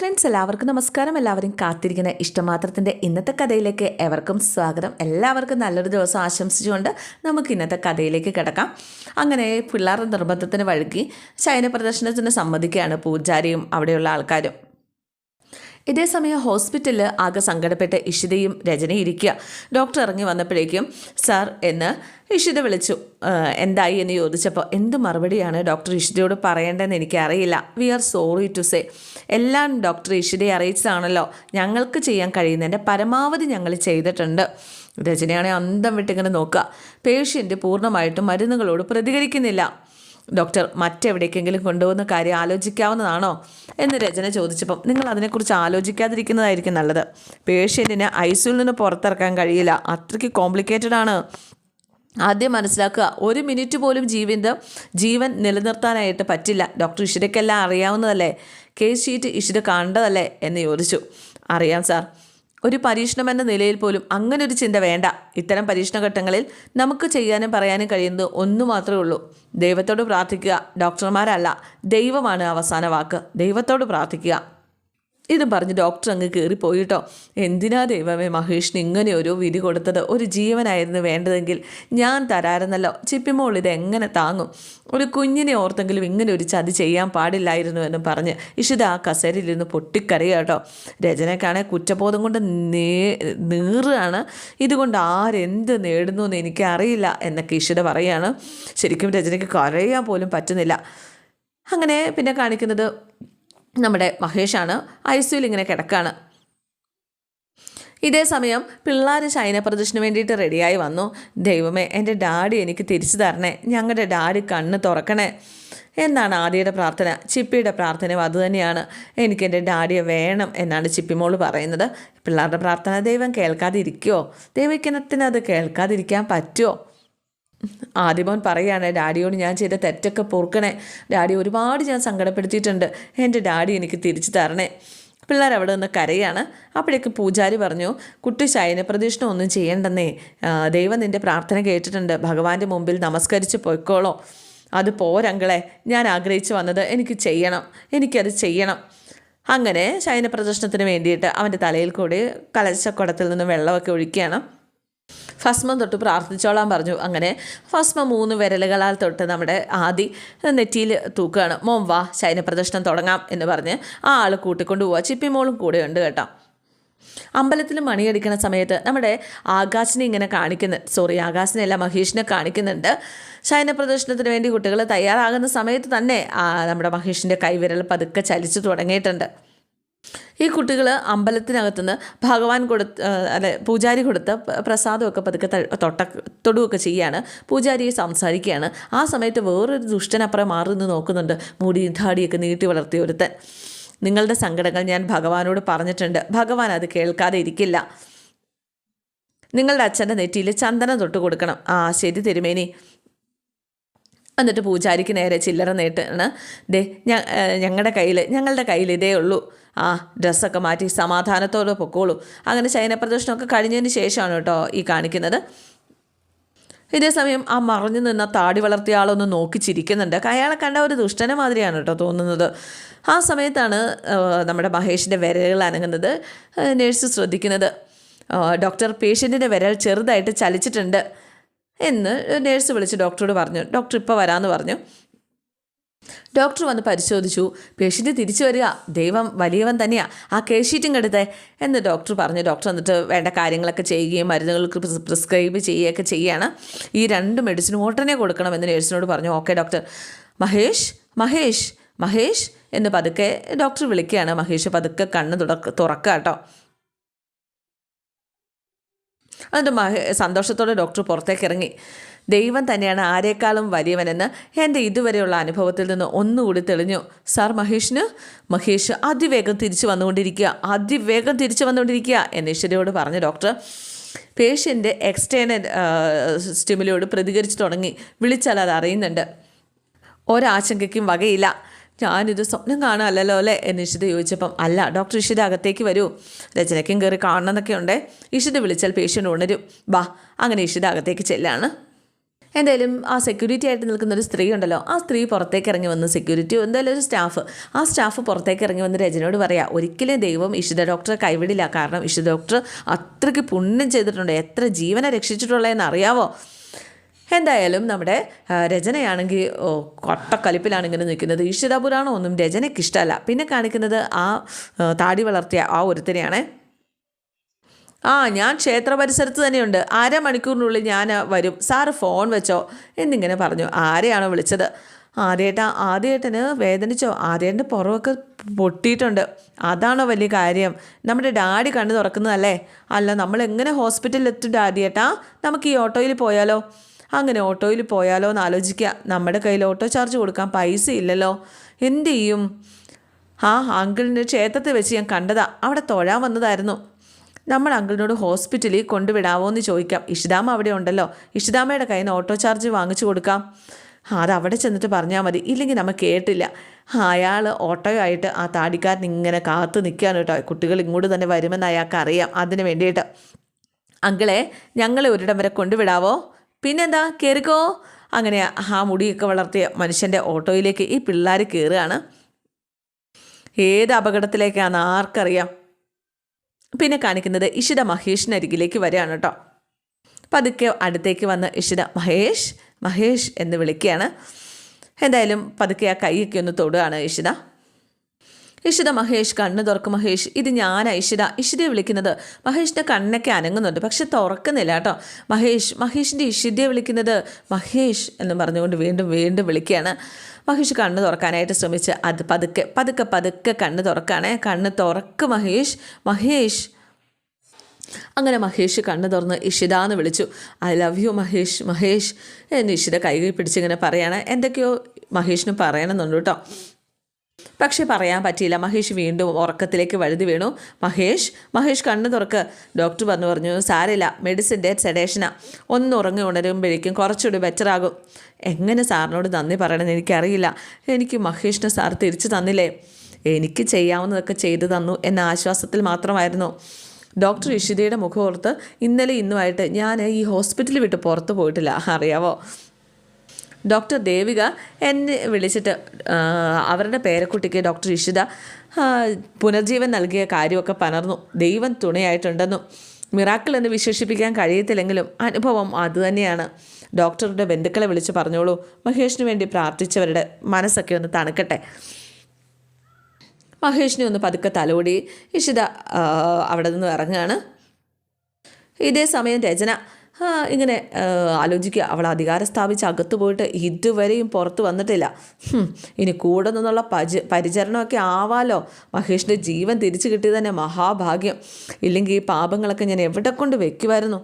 Friends എല്ലാവർക്കും നമസ്കാരം. എല്ലാവരും കാത്തിരിക്കുന്ന ഇഷ്ടമാത്രത്തിന്റെ ഇന്നത്തെ കഥയിലേക്ക് എവർക്കും സ്വാഗതം. എല്ലാവർക്കും നല്ലൊരു ദിവസം ആശംസിച്ചുകൊണ്ട് നമുക്ക് ഇന്നത്തെ കഥയിലേക്ക് കിടക്കാം. അങ്ങനെ പിള്ളേരുടെ നിർബന്ധത്തിന് വഴുക്കി ശയന പ്രദർശനത്തിന് സമ്മതിക്കുകയാണ് പൂജാരിയും അവിടെയുള്ള ആൾക്കാരും. ഇതേ സമയം ഹോസ്പിറ്റലിൽ ആകെ സങ്കടപ്പെട്ട് ഇഷിതയും രചനയും ഇരിക്കുക. ഡോക്ടർ ഇറങ്ങി വന്നപ്പോഴേക്കും സാർ എന്ന് ഇഷിത വിളിച്ചു. എന്തായി? എന്ന് ചോദിച്ചപ്പോൾ എന്ത് മറുപടിയാണ് ഡോക്ടർ ഇഷിതയോട് പറയേണ്ടതെന്ന് എനിക്കറിയില്ല. We are sorry to say. എല്ലാം ഡോക്ടർ ഇഷിതയെ അറിയിച്ചതാണല്ലോ. ഞങ്ങൾക്ക് ചെയ്യാൻ കഴിയുന്നതിന്റെ പരമാവധി ഞങ്ങൾ ചെയ്തിട്ടുണ്ട്. രചനയാണെങ്കിൽ അന്തം വിട്ടിങ്ങനെ നോക്കുക. പേഷ്യന്റ് പൂർണമായിട്ടും മരുന്നുകളോട് പ്രതികരിക്കുന്നില്ല. ഡോക്ടർ മറ്റെവിടേക്കെങ്കിലും കൊണ്ടുപോകുന്ന കാര്യം ആലോചിക്കാവുന്നതാണോ എന്ന് രചന ചോദിച്ചപ്പം നിങ്ങൾ അതിനെക്കുറിച്ച് ആലോചിക്കാതിരിക്കുന്നതായിരിക്കും നല്ലത്. പേഷ്യന്റിന് ഐസിയിൽ നിന്ന് പുറത്തിറക്കാൻ കഴിയില്ല. അത്രയ്ക്ക് കോംപ്ലിക്കേറ്റഡ് ആണ്. ആദ്യം മനസ്സിലാക്കുക ഒരു മിനിറ്റ് പോലും ജീവന്റെ ജീവൻ നിലനിർത്താനായിട്ട് പറ്റില്ല. ഡോക്ടർ ഇഷിതയ്ക്കെല്ലാം അറിയാവുന്നതല്ലേ? കേസ് ഷീറ്റ് ഇഷിത കണ്ടതല്ലേ? എന്ന് ചോദിച്ചു അറിയാം സാർ. ഒരു പരീക്ഷണം എന്ന നിലയിൽ പോലും അങ്ങനെ ഒരു ചിന്ത വേണ്ട. ഇത്തരം പരീക്ഷണഘട്ടങ്ങളിൽ നമുക്ക് ചെയ്യാനും പറയാനും കഴിയുന്നത് ഒന്നു മാത്രമേ ഉള്ളൂ. ദൈവത്തോട് പ്രാർത്ഥിക്കുക ഡോക്ടർമാരല്ല. ദൈവമാണ് അവസാന വാക്ക്. ദൈവത്തോട് പ്രാർത്ഥിക്കുക. ഇതും പറഞ്ഞ് ഡോക്ടർ അങ്ങ് കയറിപ്പോയിട്ടോ എന്തിനാ ദൈവമേ മഹേഷിന് ഇങ്ങനെ ഒരു വിധി കൊടുത്തത്? ഒരു ജീവനായിരുന്നു വേണ്ടതെങ്കിൽ ഞാൻ തരാറുന്നല്ലോ ചിപ്പിമോൾ ഇത് എങ്ങനെ താങ്ങും? ഒരു കുഞ്ഞിനെ ഓർത്തെങ്കിലും ഇങ്ങനെ ഒരു ചതി ചെയ്യാൻ പാടില്ലായിരുന്നു എന്ന് പറഞ്ഞ് ഇഷിത ആ കസേരയിലിരുന്ന് പൊട്ടിക്കരയുക കേട്ടോ രചനക്കാണെ കുറ്റബോധം കൊണ്ട് നേ നീറുകയാണ്. ഇതുകൊണ്ട് ആരെന്ത് നേടുന്നു എന്ന് എനിക്കറിയില്ല എന്നൊക്കെ ഇഷിത പറയുകയാണ് ശരിക്കും രചനയ്ക്ക് കരയാൻ പോലും പറ്റുന്നില്ല. അങ്ങനെ പിന്നെ കാണിക്കുന്നത് നമ്മുടെ മഹേഷാണ് ഐ സിയിൽ ഇങ്ങനെ കിടക്കുകയാണ് ഇതേ സമയം പിള്ളേർ ശയന പ്രദർശനത്തിന് വേണ്ടിയിട്ട് റെഡിയായി വന്നു. ദൈവമേ എന്റെ ഡാഡി എനിക്ക് തിരിച്ചു തരണേ. ഞങ്ങളുടെ ഡാഡി കണ്ണ് തുറക്കണേ. എന്നാണ് ആദിയുടെ പ്രാർത്ഥന. ചിപ്പിയുടെ പ്രാർത്ഥനയും അതുതന്നെയാണ് എനിക്ക് എന്റെ ഡാഡിയെ വേണം എന്നാണ് ചിപ്പിമോൾ പറയുന്നത്. പിള്ളേരുടെ പ്രാർത്ഥന ദൈവം കേൾക്കാതിരിക്കുമോ അത് കേൾക്കാതിരിക്കാൻ പറ്റുമോ ആദ്യമോൻ പറയാണ് ഡാഡിയോട് ഞാൻ ചെയ്ത തെറ്റൊക്കെ പൊറുക്കണേ. ഡാഡി ഒരുപാട് ഞാൻ സങ്കടപ്പെടുത്തിയിട്ടുണ്ട്. എന്റെ ഡാഡി എനിക്ക് തിരിച്ചു തരണേ. പിള്ളേർ അവിടെ നിന്ന് കരയാണ്. അപ്പോഴേക്ക് പൂജാരി പറഞ്ഞു കുട്ടി ശയന പ്രദക്ഷിണം ഒന്നും ചെയ്യണ്ടെന്നേ. ദൈവം നിന്റെ പ്രാർത്ഥന കേട്ടിട്ടുണ്ട്. ഭഗവാന്റെ മുമ്പിൽ നമസ്കരിച്ച് പൊയ്ക്കോളോ. അത് പോരങ്കളെ ഞാൻ ആഗ്രഹിച്ചു വന്നത് എനിക്ക് ചെയ്യണം. എനിക്കത് ചെയ്യണം. അങ്ങനെ ശയന പ്രദർശനത്തിന് വേണ്ടിയിട്ട് അവന്റെ തലയിൽ കൂടി കലശക്കുടത്തിൽ നിന്ന് വെള്ളമൊക്കെ ഒഴിക്കുകയാണ്. ഭസ്മം തൊട്ട് പ്രാർത്ഥിച്ചോളാൻ പറഞ്ഞു. അങ്ങനെ ഭസ്മം മൂന്ന് വിരലുകളാൽ തൊട്ട് നമ്മുടെ ആദി നെറ്റിയിൽ തൂക്കുകയാണ്. മോം വാ ശയനപ്രദർശനം തുടങ്ങാം എന്ന് പറഞ്ഞ് ആ ആൾ കൂട്ടിക്കൊണ്ട് ചിപ്പിമോളും കൂടെ ഉണ്ട് കേട്ടോ. അമ്പലത്തിൽ മണിയടിക്കുന്ന സമയത്ത് നമ്മുടെ ആകാശിനെ ഇങ്ങനെ കാണിക്കുന്നു. സോറി ആകാശിനെ അല്ല മഹേഷിനെ കാണിക്കുന്നുണ്ട്. ശയന പ്രദർശനത്തിന് വേണ്ടി കുട്ടികൾ തയ്യാറാകുന്ന സമയത്ത് തന്നെ നമ്മുടെ മഹേഷിന്റെ കൈവിരൽ പതുക്കെ ചലിച്ചു തുടങ്ങിയിട്ടുണ്ട്. ഈ കുട്ടികൾ അമ്പലത്തിനകത്തുനിന്ന് ഭഗവാൻ കൊടുത്ത് അല്ലെ പൂജാരി കൊടുത്ത പ്രസാദമൊക്കെ പതുക്കെ തൊട്ട തൊടുകയൊക്കെ ചെയ്യുകയാണ് പൂജാരിയെ സംസാരിക്കുകയാണ്. ആ സമയത്ത് വേറൊരു ദുഷ്ടനപ്പുറം മാറി നിന്ന് നോക്കുന്നുണ്ട്. മൂടി ധാടിയൊക്കെ നീട്ടി വളർത്തിയ ഒരുത്തൻ. നിങ്ങളുടെ സങ്കടങ്ങൾ ഞാൻ ഭഗവാനോട് പറഞ്ഞിട്ടുണ്ട്. ഭഗവാൻ അത് കേൾക്കാതെ ഇരിക്കില്ല. നിങ്ങളുടെ അച്ഛന്റെ നെറ്റിയിൽ ചന്ദനം തൊട്ട് കൊടുക്കണം. ആ ശരി തിരുമേനി. എന്നിട്ട് പൂജാരിക്ക് നേരെ ചില്ലറ നേട്ടാണ്. ദേ ഞങ്ങളുടെ കയ്യിൽ ഞങ്ങളുടെ കയ്യിൽ ഇതേ ഉള്ളൂ. ആ ഡ്രസ്സൊക്കെ മാറ്റി സമാധാനത്തോടെ പൊക്കോളൂ. അങ്ങനെ ശയനപ്രദർശനമൊക്കെ കഴിഞ്ഞതിന് ശേഷമാണ് കേട്ടോ ഈ കാണിക്കുന്നത്. ഇതേ സമയം ആ മറഞ്ഞു നിന്ന താടി വളർത്തിയ ആളൊന്ന് നോക്കി ചിരിക്കുന്നുണ്ട്. അയാളെ കണ്ട ഒരു ദുഷ്ടനെ മാതിരിയാണ് കേട്ടോ തോന്നുന്നത്. ആ സമയത്താണ് നമ്മുടെ മഹേഷിന്റെ വിരലുകൾ അനങ്ങുന്നത്. നേഴ്സ് ശ്രദ്ധിക്കുന്നത്. ഡോക്ടർ പേഷ്യന്റിന്റെ വിരൽ ചെറുതായിട്ട് ചലിച്ചിട്ടുണ്ട് എന്ന് നേഴ്സ് വിളിച്ച് ഡോക്ടറോട് പറഞ്ഞു. ഡോക്ടർ ഇപ്പോൾ വരാമെന്ന് പറഞ്ഞു. ഡോക്ടർ വന്ന് പരിശോധിച്ചു. പേഷ്യന്റ് തിരിച്ചു വരിക. ദൈവം വലിയവൻ തന്നെയാ. ആ കേസ് ഷീറ്റും കെടുത്തേ എന്ന് ഡോക്ടർ പറഞ്ഞു. ഡോക്ടർ എന്നിട്ട് വേണ്ട കാര്യങ്ങളൊക്കെ ചെയ്യുകയും മരുന്നുകൾക്ക് പ്രിസ്- പ്രിസ്ക്രൈബ് ചെയ്യുകയൊക്കെ ചെയ്യുകയാണ് ഈ രണ്ട് മെഡിസിൻ ഉടനെ കൊടുക്കണമെന്ന് നേഴ്സിനോട് പറഞ്ഞു. ഓക്കെ ഡോക്ടർ മഹേഷ് മഹേഷ് മഹേഷ് എന്ന് പതുക്കെ ഡോക്ടർ വിളിക്കുകയാണ്. മഹേഷ് പതുക്കെ കണ്ണ് തുടക്ക തുറക്കുക കേട്ടോ. എന്നിട്ട് മഹേ സന്തോഷത്തോടെ ഡോക്ടർ പുറത്തേക്ക് ഇറങ്ങി. ദൈവം തന്നെയാണ് ആരേക്കാളും വലിയവനെന്ന് എന്റെ ഇതുവരെയുള്ള അനുഭവത്തിൽ നിന്ന് ഒന്നുകൂടി തെളിഞ്ഞു. സാർ മഹേഷിന്? മഹേഷ് അതിവേഗം തിരിച്ചു വന്നുകൊണ്ടിരിക്കുക അതിവേഗം തിരിച്ചു വന്നുകൊണ്ടിരിക്കുക എന്ന് ഈശ്വരയോട് പറഞ്ഞു ഡോക്ടർ പേഷ്യന്റ് എക്സ്റ്റേണൽ സ്റ്റിമുലോട് പ്രതികരിച്ചു തുടങ്ങി. വിളിച്ചാൽ അത് അറിയുന്നുണ്ട്. ഒരാശങ്കയ്ക്കും വകയില്ല. ഞാനിത് സ്വപ്നം കാണാമല്ലോ അല്ലേ? എന്ന് ഇഷിത ചോദിച്ചപ്പം അല്ല ഡോക്ടർ ഇഷിത അകത്തേക്ക് വരൂ. രചനയ്ക്കും കയറി കാണണമെന്നൊക്കെ ഉണ്ട് ഇഷിത വിളിച്ചാൽ പേഷ്യന്റ് ഉണരും. വാ അങ്ങനെ ഇഷിത അകത്തേക്ക് ചെല്ലാണ്. എന്തായാലും ആ സെക്യൂരിറ്റി ആയിട്ട് നിൽക്കുന്ന ഒരു സ്ത്രീ ഉണ്ടല്ലോ. ആ സ്ത്രീ പുറത്തേക്ക് ഇറങ്ങി വന്ന് സെക്യൂരിറ്റി എന്തായാലും ഒരു സ്റ്റാഫ് ആ സ്റ്റാഫ് പുറത്തേക്ക് ഇറങ്ങി വന്ന് രജനോട് പറയാ ഒരിക്കലും ദൈവം ഇഷിത ഡോക്ടറെ കൈവിടില്ല. കാരണം ഇഷിത ഡോക്ടർ അത്രയ്ക്ക് പുണ്യം ചെയ്തിട്ടുണ്ട്. എത്ര ജീവനെ രക്ഷിച്ചിട്ടുള്ളതെന്ന് അറിയാവോ എന്തായാലും നമ്മുടെ രചനയാണെങ്കിൽ കൊട്ടക്കലിപ്പിലാണ് നിൽക്കുന്നത് ഈശ്വര പുരാണം ഒന്നും രചനയ്ക്ക് ഇഷ്ടമല്ല. പിന്നെ കാണിക്കുന്നത് ആ, താടി വളർത്തിയ ആ ഒരുത്തനെയാണ്. ആ ഞാൻ ക്ഷേത്ര പരിസരത്ത് തന്നെയുണ്ട്. അരമണിക്കൂറിനുള്ളിൽ ഞാൻ വരും. സാറ് ഫോൺ വെച്ചോ? എന്നിങ്ങനെ പറഞ്ഞു. ആരെയാണോ വിളിച്ചത്? ആദ്യേട്ട ആദ്യേട്ടന് വേദനിച്ചോ? ആദ്യേട്ടന്റെ പുറമൊക്കെ പൊട്ടിയിട്ടുണ്ട്. അതാണോ വലിയ കാര്യം. നമ്മുടെ ഡാഡി കണ്ണു തുറക്കുന്നതല്ലേ? അല്ല നമ്മൾ എങ്ങനെ ഹോസ്പിറ്റലിൽ എത്തും ഡാഡിയേട്ടാ? നമുക്ക് ഈ ഓട്ടോയിൽ പോയാലോ? അങ്ങനെ ഓട്ടോയിൽ പോയാലോ എന്ന് ആലോചിക്കുക. നമ്മുടെ കയ്യിൽ ഓട്ടോ ചാർജ് കൊടുക്കാൻ പൈസ ഇല്ലല്ലോ. എന്ത് ചെയ്യും? ആ അങ്കിളിന്റെ ക്ഷേത്രത്തിൽ വെച്ച് ഞാൻ കണ്ടതാ. അവിടെ തൊഴാൻ വന്നതായിരുന്നു. നമ്മൾ അങ്കിളിനോട് ഹോസ്പിറ്റലിൽ കൊണ്ടുവിടാമോ എന്ന് ചോദിക്കാം. ഇഷിതാമ അവിടെ ഉണ്ടല്ലോ. ഇഷിതാമയുടെ കയ്യിൽ നിന്ന് ഓട്ടോ ചാർജ് വാങ്ങിച്ചു കൊടുക്കാം. അത് അവിടെ ചെന്നിട്ട് പറഞ്ഞാൽ മതി. ഇല്ലെങ്കിൽ നമ്മൾ കേട്ടില്ല. അയാൾ ഓട്ടോയായിട്ട് ആ താടിക്കാരൻ ഇങ്ങനെ കാത്തു നിൽക്കുകയാണ് കേട്ടോ. കുട്ടികൾ ഇങ്ങോട്ട് തന്നെ വരുമെന്ന് അയാൾക്ക് അറിയാം. അതിന് വേണ്ടിയിട്ട്. അങ്കിളെ ഞങ്ങളെ ഒരിടം വരെ കൊണ്ടുവിടാവോ? പിന്നെന്താ? കയറിക്കോ അങ്ങനെ ആ മുടിയൊക്കെ വളർത്തിയ മനുഷ്യന്റെ ഓട്ടോയിലേക്ക് ഈ പിള്ളേർ കയറുകയാണ് ഏത് അപകടത്തിലേക്കാണ് ആർക്കറിയാം. പിന്നെ കാണിക്കുന്നത് ഇഷിത മഹേഷിന് അരികിലേക്ക് വരികയാണ് കേട്ടോ. പതുക്കെ അടുത്തേക്ക് വന്ന ഇഷിത മഹേഷ് മഹേഷ് എന്ന് വിളിക്കുകയാണ്. എന്തായാലും പതുക്കെ ആ കൈയൊക്കെ ഒന്ന് തൊടുകയാണ് ഇഷിത. ഇഷിത മഹേഷ് കണ്ണ് തുറക്ക് മഹേഷ്. ഇത് ഞാനാ ഇഷിത ഇഷിതയെ വിളിക്കുന്നത് മഹേഷിന്റെ കണ്ണൊക്കെ അനങ്ങുന്നുണ്ട്. പക്ഷെ തുറക്കുന്നില്ല കേട്ടോ. മഹേഷ് മഹേഷിന്റെ ഇഷിതയെ വിളിക്കുന്നത് മഹേഷ് എന്ന് പറഞ്ഞുകൊണ്ട് വീണ്ടും വീണ്ടും വിളിക്കുകയാണ്. മഹേഷ് കണ്ണ് തുറക്കാനായിട്ട് ശ്രമിച്ച് അത് പതുക്കെ പതുക്കെ പതുക്കെ കണ്ണ് തുറക്കാണേ. കണ്ണ് തുറക്ക് മഹേഷ് മഹേഷ്. അങ്ങനെ മഹേഷ് കണ്ണു തുറന്ന് ഇഷിത എന്ന് വിളിച്ചു. I love you Mahesh Mahesh എന്ന് ഇഷിത കൈ പിടിച്ചിങ്ങനെ പറയാണ്. എന്തൊക്കെയോ മഹേഷിന് പറയണമെന്നുണ്ട് കേട്ടോ. പക്ഷേ പറയാൻ പറ്റിയില്ല. മഹേഷ് വീണ്ടും ഉറക്കത്തിലേക്ക് വഴുതി വീണു. മഹേഷ് മഹേഷ് കണ്ണു തുറക്ക്. ഡോക്ടർ പറഞ്ഞു പറഞ്ഞു സാരില്ല മെഡിസിന്റെ സെഡേഷനാ ഒന്ന് ഉറങ്ങി ഉണരുമ്പോഴേക്കും കുറച്ചുകൂടി ബെറ്റർ ആകും. എങ്ങനെ സാറിനോട് നന്ദി പറയണമെന്ന് എനിക്കറിയില്ല. എനിക്ക് മഹേഷിനെ സാർ തിരിച്ചു തന്നില്ലേ? എനിക്ക് ചെയ്യാവുന്നതൊക്കെ ചെയ്തു തന്നു എന്ന ആശ്വാസത്തിൽ മാത്രമായിരുന്നു. ഡോക്ടർ ഇഷിതയുടെ മുഖം ഓർത്ത് ഇന്നലെ ഇന്നുമായിട്ട് ഞാൻ ഈ ഹോസ്പിറ്റൽ വിട്ട് പുറത്ത് പോയിട്ടില്ല. അറിയാവോ? ഡോക്ടർ ദേവിക എന്നെ വിളിച്ചിട്ട് അവരുടെ പേരക്കുട്ടിക്ക് ഡോക്ടർ ഇഷിത പുനർജീവൻ നൽകിയ കാര്യമൊക്കെ പനർന്നു. ദൈവം തുണയായിട്ടുണ്ടെന്നും മിറാക്കിൾ എന്ന് വിശേഷിപ്പിക്കാൻ കഴിയത്തില്ലെങ്കിലും അനുഭവം അതുതന്നെയാണ്. ഡോക്ടറുടെ ബന്ധുക്കളെ വിളിച്ച് പറഞ്ഞോളൂ. മഹേഷിന് വേണ്ടി പ്രാർത്ഥിച്ചവരുടെ മനസ്സൊക്കെ ഒന്ന് തണുക്കട്ടെ. മഹേഷിനെ ഒന്ന് പതുക്കെ തലോടി. ഇഷിത അവിടെ നിന്ന് ഇറങ്ങുകയാണ്. ഇതേ സമയം രചന ഇങ്ങനെ ആലോചിക്കുക. അവൾ അധികാരം സ്ഥാപിച്ച് അകത്ത് പോയിട്ട് ഇതുവരെയും പുറത്ത് വന്നിട്ടില്ല. ഇനി കൂടെ നിന്നുള്ള പജ പരിചരണമൊക്കെ ആവാലോ? മഹേഷിന്റെ ജീവൻ തിരിച്ചു കിട്ടിയത് തന്നെ മഹാഭാഗ്യം. ഇല്ലെങ്കിൽ ഈ പാപങ്ങളൊക്കെ ഞാൻ എവിടെ കൊണ്ട് വെക്കുമായിരുന്നു?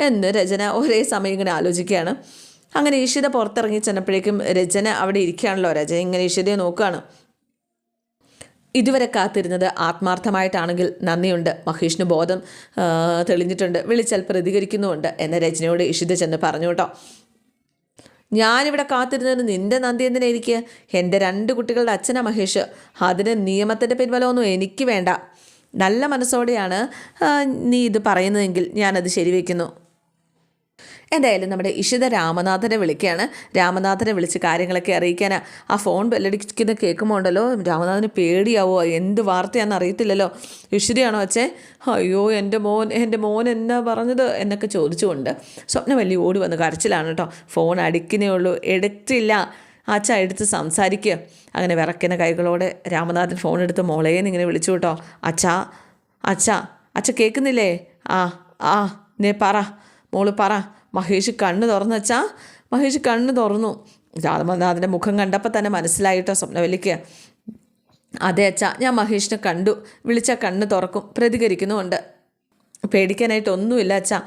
എന്ന് രചന ഒരേ സമയം ഇങ്ങനെ ആലോചിക്കുകയാണ്. അങ്ങനെ ഈശ്വര പുറത്തിറങ്ങി ചെന്നപ്പോഴേക്കും രചന അവിടെ ഇരിക്കുകയാണല്ലോ. രചന ഇങ്ങനെ ഈശ്വരയെ നോക്കുകയാണ്. ഇതുവരെ കാത്തിരുന്നത് ആത്മാർത്ഥമായിട്ടാണെങ്കിൽ നന്ദിയുണ്ട്. മഹേഷിന് ബോധം തെളിഞ്ഞിട്ടുണ്ട്. വിളിച്ചാൽ പ്രതികരിക്കുന്നുമുണ്ട് എന്ന രചനയോട് ഇഷിത ചെന്ന് പറഞ്ഞു കേട്ടോ. ഞാനിവിടെ കാത്തിരുന്നത് നിന്റെ നന്ദി എന്തിനാ എനിക്ക്? എന്റെ രണ്ട് കുട്ടികളുടെ അച്ഛനാ മഹേഷ്. അതിന് നിയമത്തിന്റെ പിൻബലമൊന്നും എനിക്ക് വേണ്ട. നല്ല മനസ്സോടെയാണ് നീ ഇത് പറയുന്നതെങ്കിൽ ഞാനത് ശരിവെക്കുന്നു. എന്തായാലും നമ്മുടെ ഇഷിത രാമനാഥനെ വിളിക്കുകയാണ്. രാമനാഥനെ വിളിച്ച് കാര്യങ്ങളൊക്കെ അറിയിക്കാനാ. ആ ഫോൺ ബെല്ലടിക്കുന്ന കേൾക്കുമ്പോൾ ഉണ്ടല്ലോ രാമനാഥന് പേടിയാവോ? എന്ത് വാർത്തയാണെന്ന് അറിയത്തില്ലല്ലോ. ഇഷിതയാണോ അച്ഛേ? അയ്യോ എന്റെ മോൻ എന്റെ മോൻ എന്നാ പറഞ്ഞത് എന്നൊക്കെ ചോദിച്ചുകൊണ്ട് സ്വപ്നം വലിയ ഓടി വന്ന് കരച്ചിലാണ് കേട്ടോ. ഫോൺ അടിക്കുന്നേ ഉള്ളൂ എടുത്തില്ല. അച്ഛ എടുത്ത് സംസാരിക്കുക അങ്ങനെ വിറക്കുന്ന കൈകളോടെ രാമനാഥൻ ഫോൺ എടുത്ത് മോളേന്ന് ഇങ്ങനെ വിളിച്ചു കേട്ടോ. അച്ഛാ അച്ഛാ അച്ഛ കേൾക്കുന്നില്ലേ? ആ ആ നീ പറ മോൾ പറ. മഹേഷ് കണ്ണ് തുറന്നച്ചാ മഹേഷ് കണ്ണ് തുറന്നു. രാമനാഥന്റെ മുഖം കണ്ടപ്പോൾ തന്നെ മനസ്സിലായിട്ടോ സ്വപ്നവലിക്ക് അതെ അച്ഛാ ഞാൻ മഹേഷിനെ കണ്ടു. വിളിച്ചാൽ കണ്ണ് തുറക്കും പ്രതികരിക്കുന്നുമുണ്ട്. പേടിക്കാനായിട്ടൊന്നുമില്ല അച്ഛാ.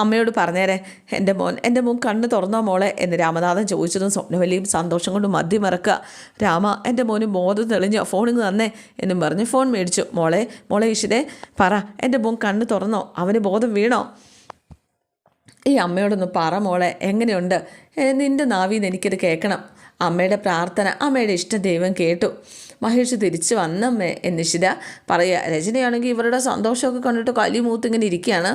അമ്മയോട് പറഞ്ഞേരെ എന്റെ മോൻ എന്റെ മോൻ കണ്ണ് തുറന്നോ മോളെ? എന്ന് രാമനാഥൻ ചോദിച്ചതും സ്വപ്നവലിയും സന്തോഷം കൊണ്ട് മദ്യം മറക്കുക. രാമ എന്റെ മോന് ബോധം തെളിഞ്ഞോ? ഫോണിങ് തന്നേ. എന്നും പറഞ്ഞ് ഫോൺ മേടിച്ചു. മോളെ മോളെ ഈശ്വരേ പറ എന്റെ മോൻ കണ്ണ് തുറന്നോ? അവന് ബോധം വീണോ? ഈ അമ്മയോടൊന്ന് പറ മോളെ എങ്ങനെയുണ്ട്? നിന്റെ നാവിന്ന് എനിക്കത് കേൾക്കണം. അമ്മയുടെ പ്രാർത്ഥന അമ്മയുടെ ഇഷ്ട ദൈവം കേട്ടു. മഹേഷ് തിരിച്ചു വന്നമ്മേ എന്നിഷിത പറയുക. രചനയാണെങ്കിൽ ഇവരുടെ സന്തോഷമൊക്കെ കണ്ടിട്ട് കലി മൂത്ത് ഇങ്ങനെ ഇരിക്കുകയാണ്.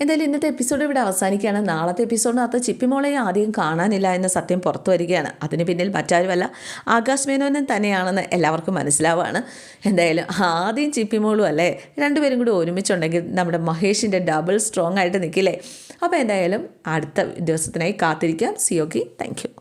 എന്തായാലും ഇന്നത്തെ എപ്പിസോഡ് ഇവിടെ അവസാനിക്കുകയാണ്. നാളത്തെ എപ്പിസോഡിനകത്ത് ചിപ്പിമോളെ ആദ്യം കാണാനില്ല എന്ന സത്യം പുറത്തു വരികയാണ്. അതിന് പിന്നിൽ മറ്റാരുമല്ല ആകാശ് മേനോനും തന്നെയാണെന്ന് എല്ലാവർക്കും മനസ്സിലാവുകയാണ് എന്തായാലും ആദ്യം ചിപ്പിമോളും അല്ലേ? രണ്ടുപേരും കൂടി ഒരുമിച്ചുണ്ടെങ്കിൽ നമ്മുടെ മഹേഷിന്റെ ഡബിൾ സ്ട്രോങ് ആയിട്ട് നിൽക്കില്ലേ? അപ്പോൾ എന്തായാലും അടുത്ത ദിവസത്തിനായി കാത്തിരിക്കാം. സിയോക്കി താങ്ക്